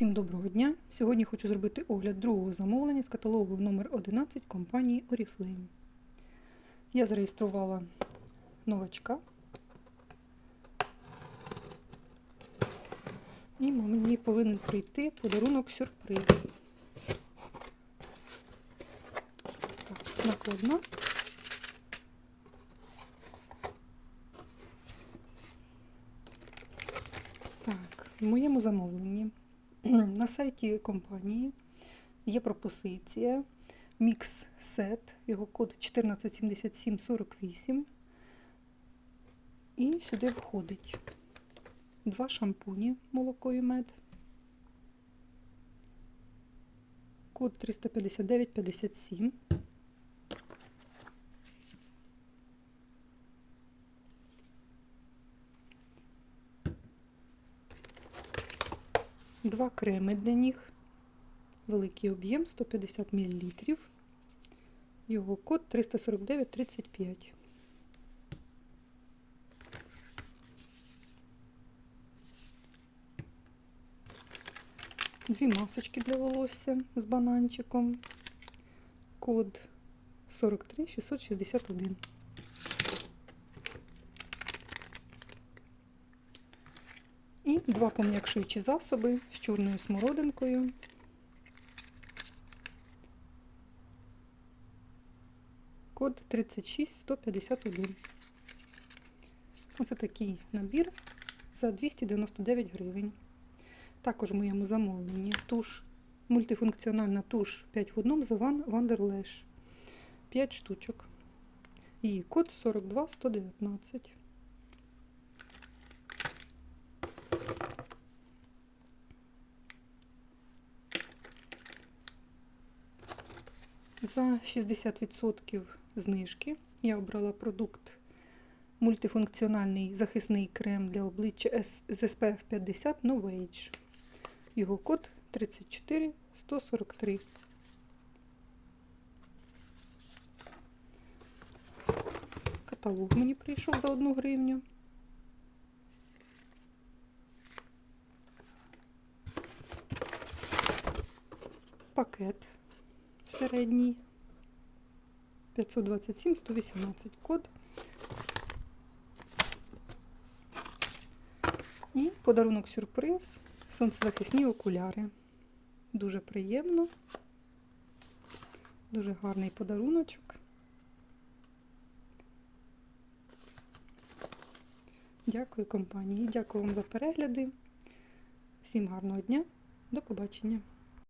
Всім доброго дня! Сьогодні хочу зробити огляд другого замовлення з каталогу номер 11 компанії Oriflame. Я зареєструвала новачка. І мені повинен прийти подарунок сюрприз. Так, накладна. Так, в моєму замовленні на сайті компанії є пропозиція Mix Set, його код 147748. І сюди входить два шампуні молоко і мед. Код 35957. Два креми для них. Великий об'єм 150 мл. Його код 34935. Дві масочки для волосся з бананчиком. Код 43661. Два пом'якшуючі засоби з чорною смородинкою. Код 36151. Оце такий набір за 299 гривень. Також в моєму замовленні туш, мультифункціональна туш 5 в 1 The One Wonderlash. 5 штучок. Її код 42119. За 60% знижки я обрала продукт мультифункціональний захисний крем для обличчя з SPF 50 No Age. Його код 34143. Каталог мені прийшов за 1 гривню. Пакет середній 527 118 код. І подарунок сюрприз сонцезахисні окуляри. Дуже приємно, дуже гарний подаруночок. Дякую компанії, дякую вам за перегляди. Всім гарного дня, до побачення!